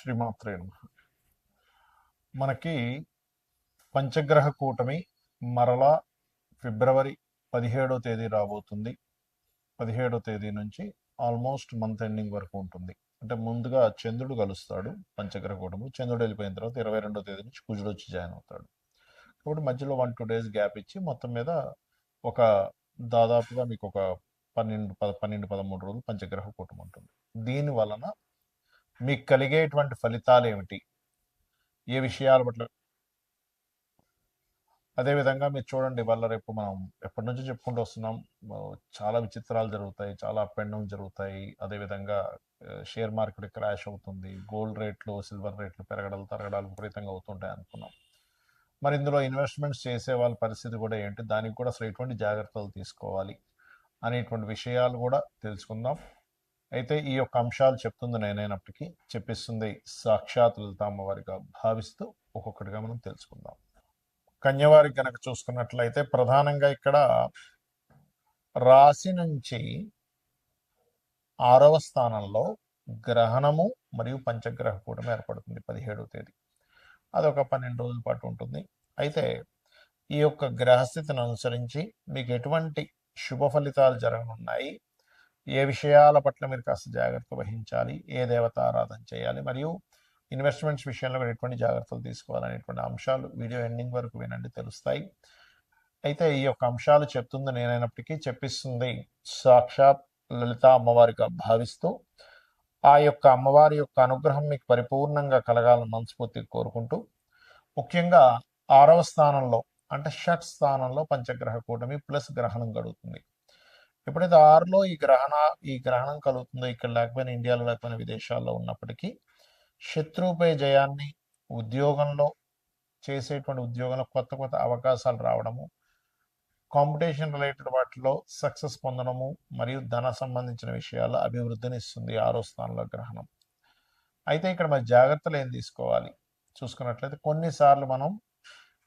శ్రీమాత్రే నమ మనకి పంచగ్రహ కూటమి మరలా ఫిబ్రవరి పదిహేడో తేదీ రాబోతుంది. పదిహేడో తేదీ నుంచి ఆల్మోస్ట్ మంత్ ఎండింగ్ వరకు ఉంటుంది. అంటే ముందుగా చంద్రుడు కలుస్తాడు పంచగ్రహ కూటమి. చంద్రుడు వెళ్ళిపోయిన తర్వాత ఇరవై రెండో తేదీ నుంచి కుజుడు వచ్చి జాయిన్ అవుతాడు. కాబట్టి మధ్యలో వన్ టూ డేస్ గ్యాప్ ఇచ్చి మొత్తం మీద ఒక దాదాపుగా మీకు ఒక పన్నెండు పద పన్నెండు పదమూడు రోజులు పంచగ్రహ కూటమి ఉంటుంది. దీని వలన మీకు కలిగేటువంటి ఫలితాలు ఏమిటి? ఏ విషయాల పట్ల అదేవిధంగా మీరు చూడండి వల్ల రేపు మనం ఎప్పటి నుంచో చెప్పుకుంటూ వస్తున్నాం చాలా విచిత్రాలు జరుగుతాయి చాలా అప్ అండ్ డౌన్ జరుగుతాయి. అదేవిధంగా షేర్ మార్కెట్ క్రాష్ అవుతుంది గోల్డ్ రేట్లు సిల్వర్ రేట్లు పెరగడాలు తరగడాలు విపరీతంగా అవుతుంటాయి అనుకున్నాం. మరి ఇందులో ఇన్వెస్ట్మెంట్స్ చేసే వాళ్ళ పరిస్థితి కూడా ఏంటి? దానికి కూడా అసలు ఎటువంటి జాగ్రత్తలు తీసుకోవాలి అనేటువంటి విషయాలు కూడా తెలుసుకుందాం. అయితే ఈ యొక్క అంశాలు చెప్తుంది నేనైనప్పటికీ చెప్పిస్తుంది సాక్షాత్ లలిత అమ్మవారిగా భావిస్తూ ఒక్కొక్కటిగా మనం తెలుసుకుందాం. కన్యవారికి కనుక చూసుకున్నట్లయితే ప్రధానంగా ఇక్కడ రాశి నుంచి ఆరవ స్థానంలో గ్రహణము మరియు పంచగ్రహ కూటమి ఏర్పడుతుంది పదిహేడవ తేదీ. అదొక పన్నెండు రోజుల పాటు ఉంటుంది. అయితే ఈ యొక్క గ్రహస్థితిని అనుసరించి మీకు ఎటువంటి శుభ ఫలితాలు జరగనున్నాయి? ఏ విషయాల పట్ల మీరు కాస్త జాగ్రత్త వహించాలి? ఏ దేవత ఆరాధన చేయాలి? మరియు ఇన్వెస్ట్మెంట్స్ విషయంలో మీరు ఎటువంటి జాగ్రత్తలు తీసుకోవాలనేటువంటి అంశాలు వీడియో ఎండింగ్ వరకు వినండి తెలుస్తాయి. అయితే ఈ యొక్క అంశాలు చెప్తుంది నేనైనప్పటికీ చెప్పిస్తుంది సాక్షాత్ లలిత అమ్మవారిగా భావిస్తూ ఆ యొక్క అమ్మవారి యొక్క అనుగ్రహం మీకు పరిపూర్ణంగా కలగాలని మనస్ఫూర్తిగా కోరుకుంటూ ముఖ్యంగా ఆరవ స్థానంలో అంటే షట్ స్థానంలో పంచగ్రహ కూటమి ప్లస్ గ్రహణం గడుగుతుంది ఎప్పుడైతే ఆరులో ఈ గ్రహణ ఈ గ్రహణం కలుగుతుందో ఇక్కడ లేకపోయినా ఇండియాలో లేకపోయినా విదేశాల్లో ఉన్నప్పటికీ శత్రువుపై జయాన్ని ఉద్యోగంలో చేసేటువంటి ఉద్యోగంలో కొత్త కొత్త అవకాశాలు రావడము కాంపిటీషన్ రిలేటెడ్ వాటిలో సక్సెస్ పొందడము మరియు ధన సంబంధించిన విషయాల అభివృద్ధిని ఇస్తుంది ఆరో స్థానంలో గ్రహణం. అయితే ఇక్కడ మరి జాగ్రత్తలు ఏం తీసుకోవాలి? చూసుకున్నట్లయితే కొన్నిసార్లు మనం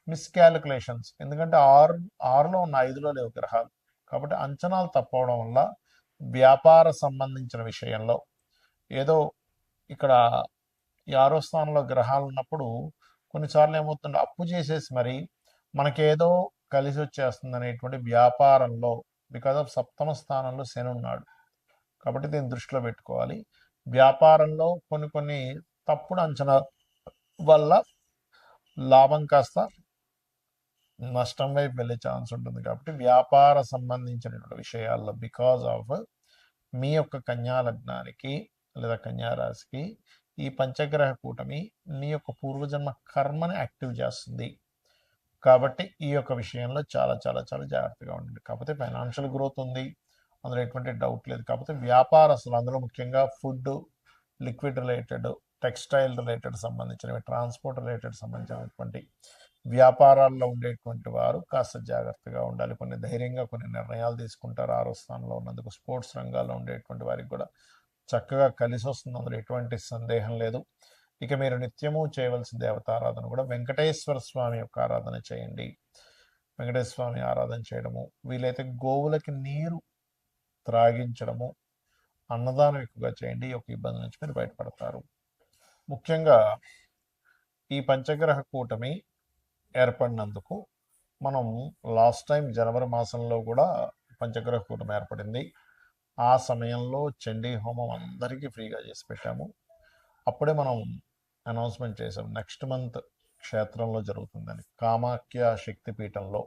మిస్కాలిక్యులేషన్స్ ఎందుకంటే ఆరు ఆరులో ఉన్న ఐదులో లేవు గ్రహాలు. కాబట్టి అంచనాలు తప్పవడం వల్ల వ్యాపార సంబంధించిన విషయంలో ఏదో ఇక్కడ ఈ ఆరో స్థానంలో గ్రహాలు ఉన్నప్పుడు కొన్నిసార్లు ఏమవుతుంటే అప్పు చేసేసి మరి మనకేదో కలిసి వచ్చేస్తుంది అనేటువంటి వ్యాపారంలో బికాజ్ ఆఫ్ సప్తమ స్థానంలో శని ఉన్నాడు. కాబట్టి దీన్ని దృష్టిలో పెట్టుకోవాలి. వ్యాపారంలో కొన్ని కొన్ని తప్పుడు అంచనా వల్ల లాభం కాస్త నష్టం వైపు వెళ్ళే ఛాన్స్ ఉంటుంది కాబట్టి వ్యాపార సంబంధించినటువంటి విషయాల్లో బికాజ్ ఆఫ్ మీ యొక్క కన్యా లగ్నానికి లేదా కన్యా రాశికి ఈ పంచగ్రహ కూటమి మీ యొక్క పూర్వజన్మ కర్మని యాక్టివ్ చేస్తుంది. కాబట్టి ఈ యొక్క విషయంలో చాలా చాలా చాలా జాగ్రత్తగా ఉండండి. కాకపోతే ఫైనాన్షియల్ గ్రోత్ ఉంది. అందులో ఎటువంటి డౌట్ లేదు. కాకపోతే వ్యాపారస్తులు అందులో ముఖ్యంగా food liquid related textile related సంబంధించినవి ట్రాన్స్పోర్ట్ రిలేటెడ్ సంబంధించినటువంటి వ్యాపారాల్లో ఉండేటువంటి వారు కాస్త జాగ్రత్తగా ఉండాలి. కొన్ని ధైర్యంగా కొన్ని నిర్ణయాలు తీసుకుంటారు. ఆరో స్థానంలో ఉన్నందుకు స్పోర్ట్స్ రంగాల్లో ఉండేటువంటి వారికి కూడా చక్కగా కలిసి వస్తుంది. అందులో ఎటువంటి సందేహం లేదు. ఇక మీరు నిత్యము చేయవలసిన దేవతారాధన కూడా. వెంకటేశ్వర స్వామి యొక్క ఆరాధన చేయండి. వెంకటేశ్వర స్వామి ఆరాధన చేయడము వీలైతే గోవులకి నీరు త్రాగించడము అన్నదానం ఎక్కువగా చేయండి. ఈ యొక్క ఇబ్బంది నుంచి మీరు బయటపడతారు. ముఖ్యంగా ఈ పంచగ్రహ కూటమి ఏర్పడినందుకు మనం లాస్ట్ టైం జనవరి మాసంలో కూడా పంచగ్రహ కూటమి ఏర్పడింది. ఆ సమయంలో చండీ హోమం అందరికీ ఫ్రీగా చేసి పెట్టాము. అప్పుడే మనం అనౌన్స్మెంట్ చేసాం నెక్స్ట్ మంత్ క్షేత్రంలో జరుగుతుందని. కామాఖ్య శక్తిపీఠంలో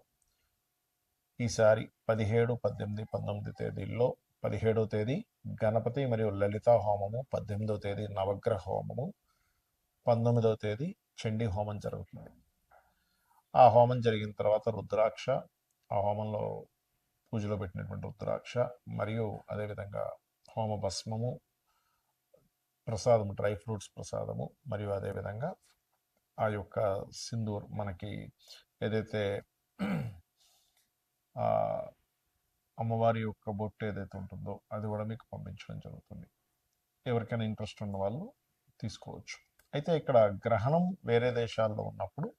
ఈసారి పదిహేడు పద్దెనిమిది పంతొమ్మిది తేదీల్లో పదిహేడవ తేదీ గణపతి మరియు లలిత హోమము పద్దెనిమిదవ తేదీ నవగ్రహ హోమము పంతొమ్మిదవ తేదీ చండీ హోమం జరుగుతుంది. ఆ హోమం జరిగిన తర్వాత రుద్రాక్ష ఆ హోమంలో పూజలో పెట్టినటువంటి రుద్రాక్ష మరియు అదేవిధంగా హోమ భస్మము ప్రసాదము డ్రై ఫ్రూట్స్ ప్రసాదము మరియు అదేవిధంగా ఆ యొక్క సింధూర్ మనకి ఏదైతే అమ్మవారి యొక్క బొట్టు ఏదైతే ఉంటుందో అది కూడా మీకు పంపించడం జరుగుతుంది. ఎవరికైనా ఇంట్రెస్ట్ ఉన్న వాళ్ళు తీసుకోవచ్చు. అయితే ఇక్కడ గ్రహణం వేరే దేశాల్లో ఉన్నప్పుడు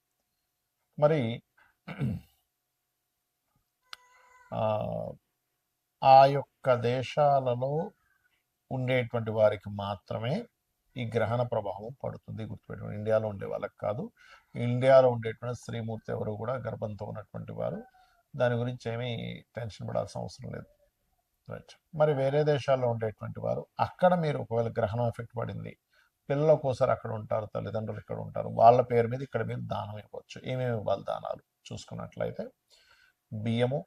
మరి ఆ, యొక్క దేశాలలో ఉండేటువంటి వారికి మాత్రమే ఈ గ్రహణ ప్రభావం పడుతుంది గుర్తుపెట్టుకోండి. ఇండియాలో ఉండే వాళ్ళకి కాదు. ఇండియాలో ఉండేటువంటి శ్రీమూర్తి ఎవరు కూడా గర్భంతో ఉన్నటువంటి వారు. దాని గురించి ఏమీ టెన్షన్ పడాల్సిన అవసరం లేదు. రైట్. మరి వేరే దేశాల్లో ఉండేటువంటి వారు అక్కడ మీరు ఒకవేళ గ్రహణం ఎఫెక్ట్ పడింది పిల్లల కోసం అక్కడ ఉంటారు తల్లిదండ్రులు ఇక్కడ ఉంటారు. వాళ్ళ పేరు మీద ఇక్కడ మీరు దానం ఇవ్వచ్చు. ఏమేమి ఇవ్వాలి దానాలు? చూసుకున్నట్లయితే బియ్యము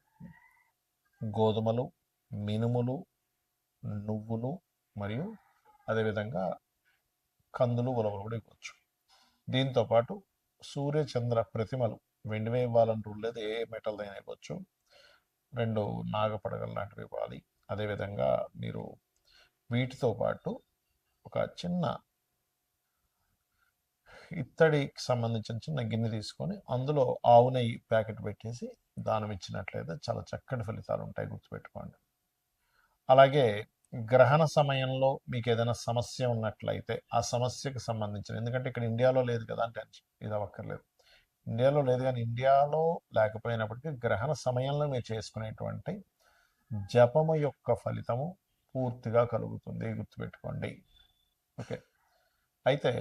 గోధుమలు మినుములు నువ్వులు మరియు అదేవిధంగా కందులు ఉలవలు కూడా ఇవ్వచ్చు. దీంతో పాటు సూర్య చంద్ర ప్రతిమలు వెండివే ఇవ్వాలని రూల్ లేదు. ఏ మెటల్ ఇవ్వచ్చు. రెండు నాగపడగలు లాంటివి ఇవ్వాలి. అదేవిధంగా మీరు వీటితో పాటు ఒక చిన్న ఇత్తడికి సంబంధించిన చిన్న గిన్నె తీసుకొని అందులో ఆవు నెయ్యి ప్యాకెట్ పెట్టేసి దానం ఇచ్చినట్లయితే చాలా చక్కటి ఫలితాలు ఉంటాయి గుర్తుపెట్టుకోండి. అలాగే గ్రహణ సమయంలో మీకు ఏదైనా సమస్య ఉన్నట్లయితే ఆ సమస్యకు సంబంధించిన ఎందుకంటే ఇక్కడ ఇండియాలో లేదు కదా అంటే ఇది అవ్వక్కర్లేదు. ఇండియాలో లేదు కానీ ఇండియాలో లేకపోయినప్పటికీ గ్రహణ సమయంలో మీరు చేసుకునేటువంటి జపము యొక్క ఫలితము పూర్తిగా కలుగుతుంది గుర్తుపెట్టుకోండి. ఓకే. అయితే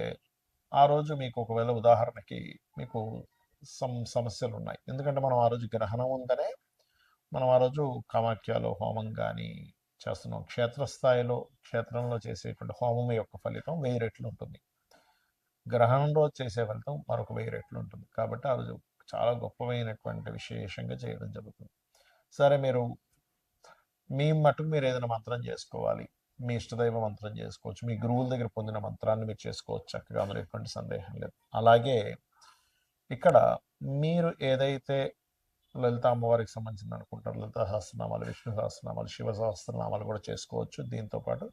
ఆ రోజు మీకు ఒకవేళ ఉదాహరణకి మీకు సమ్ సమస్యలు ఉన్నాయి ఎందుకంటే మనం ఆ రోజు గ్రహణం ఉందనే మనం ఆ రోజు కామాఖ్యలో హోమం కానీ చేస్తున్నాం. క్షేత్రస్థాయిలో క్షేత్రంలో చేసేటువంటి హోమం యొక్క ఫలితం వెయ్యి రెట్లు ఉంటుంది. గ్రహణం రోజు చేసే ఫలితం మరొక వెయ్యి రెట్లు ఉంటుంది. కాబట్టి ఆ రోజు చాలా గొప్పమైనటువంటి విశేషంగా చేయడం జరుగుతుంది. సరే మీరు మీ మటుకు మీరు ఏదైనా మంత్రం చేసుకోవాలి. మీ ఇష్టదైవ మంత్రం చేసుకోవచ్చు. మీ గురువుల దగ్గర పొందిన మంత్రాన్ని మీరు చేసుకోవచ్చు చక్కగా అందులో ఎటువంటి సందేహం లేదు. అలాగే ఇక్కడ మీరు ఏదైతే లలిత అమ్మవారికి సంబంధించిన అనుకుంటారు లలిత సహస్రనామాలు విష్ణు సహస్రనామాలు శివ సహస్రనామాలు కూడా చేసుకోవచ్చు. దీంతో పాటు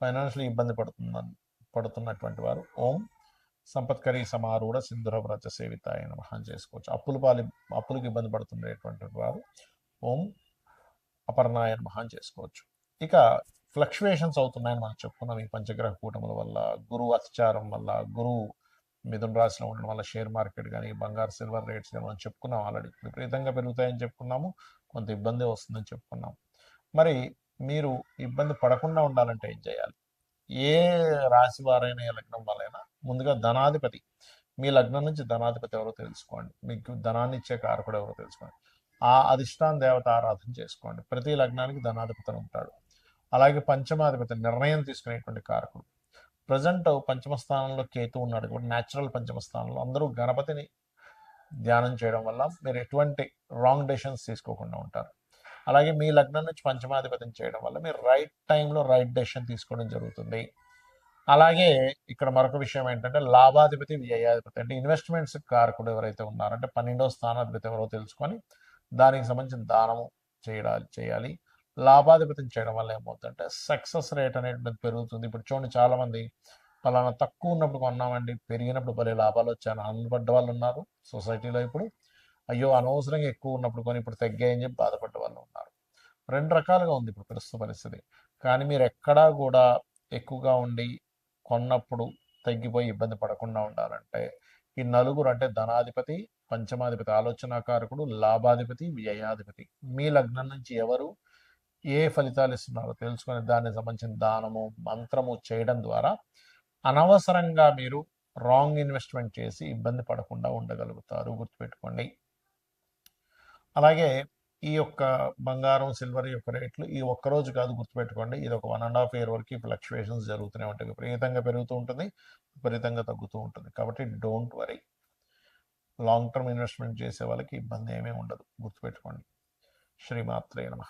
ఫైనాన్షియల్ ఇబ్బంది పడుతున్న పడుతున్నటువంటి వారు ఓం సంపత్కరి సమారూఢ సింధుర వ్రత సేవిత అయిన మహాన్ చేసుకోవచ్చు. అప్పులు పాలి అప్పులకు ఇబ్బంది పడుతుండేటువంటి వారు ఓం అపర్ణాయన మహాన్ చేసుకోవచ్చు. ఇక ఫ్లక్చువేషన్స్ అవుతున్నాయని మనం చెప్పుకున్నాం ఈ పంచగ్రహ కూటముల వల్ల. గురువు అత్యాచారం వల్ల గురువు మిథున రాశిలో ఉండడం వల్ల షేర్ మార్కెట్ కానీ బంగారు సిల్వర్ రేట్స్ కానీ మనం చెప్పుకున్నాం ఆల్రెడీ. విపరీతంగా పెరుగుతాయని చెప్పుకున్నాము కొంత ఇబ్బంది వస్తుందని చెప్పుకున్నాం మరి మీరు ఇబ్బంది పడకుండా ఉండాలంటే ఏం చేయాలి? ఏ రాశి వారైనా ఏ లగ్నం వాళ్ళైనా ముందుగా ధనాధిపతి. మీ లగ్నం నుంచి ధనాధిపతి ఎవరో తెలుసుకోండి. మీకు ధనాన్ని ఇచ్చే కారకుడు ఎవరో తెలుసుకోండి. ఆ అధిష్టాన దేవత ఆరాధన చేసుకోండి. ప్రతి లగ్నానికి ధనాధిపతి ఉంటాడు. అలాగే పంచమాధిపతి నిర్ణయం తీసుకునేటువంటి కారకుడు. ప్రజెంట్ పంచమ స్థానంలో కేతు ఉన్నాడు కాబట్టి న్యాచురల్ పంచమ స్థానంలో అందరూ గణపతిని ధ్యానం చేయడం వల్ల మీరు ఎటువంటి రాంగ్ డెసిషన్స్ తీసుకోకుండా ఉంటారు. అలాగే మీ లగ్నం నుంచి పంచమాధిపతిని చేయడం వల్ల మీరు రైట్ టైంలో రైట్ డెసిషన్ తీసుకోవడం జరుగుతుంది. అలాగే ఇక్కడ మరొక విషయం ఏంటంటే లాభాధిపతి వ్యయాధిపతి అంటే ఇన్వెస్ట్మెంట్స్ కారకుడు ఎవరైతే ఉన్నారంటే పన్నెండో పన్నెండవ స్థానాధిపతి ఎవరో తెలుసుకొని దానికి సంబంధించిన దానము చేయడా చేయాలి. లాభాధిపతిని చేయడం వల్ల ఏమవుతుందంటే సక్సెస్ రేట్ అనేది పెరుగుతుంది. ఇప్పుడు చూడండి చాలామంది పలానా తక్కువ ఉన్నప్పుడు కొన్నామండి పెరిగినప్పుడు భలే లాభాలు వచ్చాయని ఆనందపడ్డ వాళ్ళు ఉన్నారు సొసైటీలో ఇప్పుడు. అయ్యో అనవసరంగా ఎక్కువ ఉన్నప్పుడు కొని ఇప్పుడు తగ్గాయని చెప్పి బాధపడ్డ వాళ్ళు ఉన్నారు. రెండు రకాలుగా ఉంది ఇప్పుడు ప్రస్తుత పరిస్థితి. కానీ మీరు ఎక్కడా కూడా ఎక్కువగా ఉండి కొన్నప్పుడు తగ్గిపోయి ఇబ్బంది పడకుండా ఉండాలంటే ఈ నలుగురు అంటే ధనాధిపతి పంచమాధిపతి ఆలోచనాకారకుడు లాభాధిపతి వ్యయాధిపతి. మీ లగ్నం నుంచి ఎవరు ఏ ఫలితాలు ఇస్తున్నారో తెలుసుకొని దానికి సంబంధించిన దానము మంత్రము చేయడం ద్వారా అనవసరంగా మీరు రాంగ్ ఇన్వెస్ట్మెంట్ చేసి ఇబ్బంది పడకుండా ఉండగలుగుతారు. గుర్తుపెట్టుకోండి. అలాగే ఈ యొక్క బంగారం సిల్వర్ యొక్క రేట్లు ఈ ఒక్క రోజు కాదు గుర్తుపెట్టుకోండి. ఇది ఒక వన్ అండ్ హాఫ్ ఇయర్ వరకు ఫ్లక్చువేషన్స్ జరుగుతూనే ఉంటాయి. విపరీతంగా పెరుగుతూ ఉంటుంది. విపరీతంగా తగ్గుతూ ఉంటుంది. కాబట్టి don't worry long term investment చేసే వాళ్ళకి ఇబ్బంది ఏమీ ఉండదు. గుర్తుపెట్టుకోండి. శ్రీమాత్రే నమ.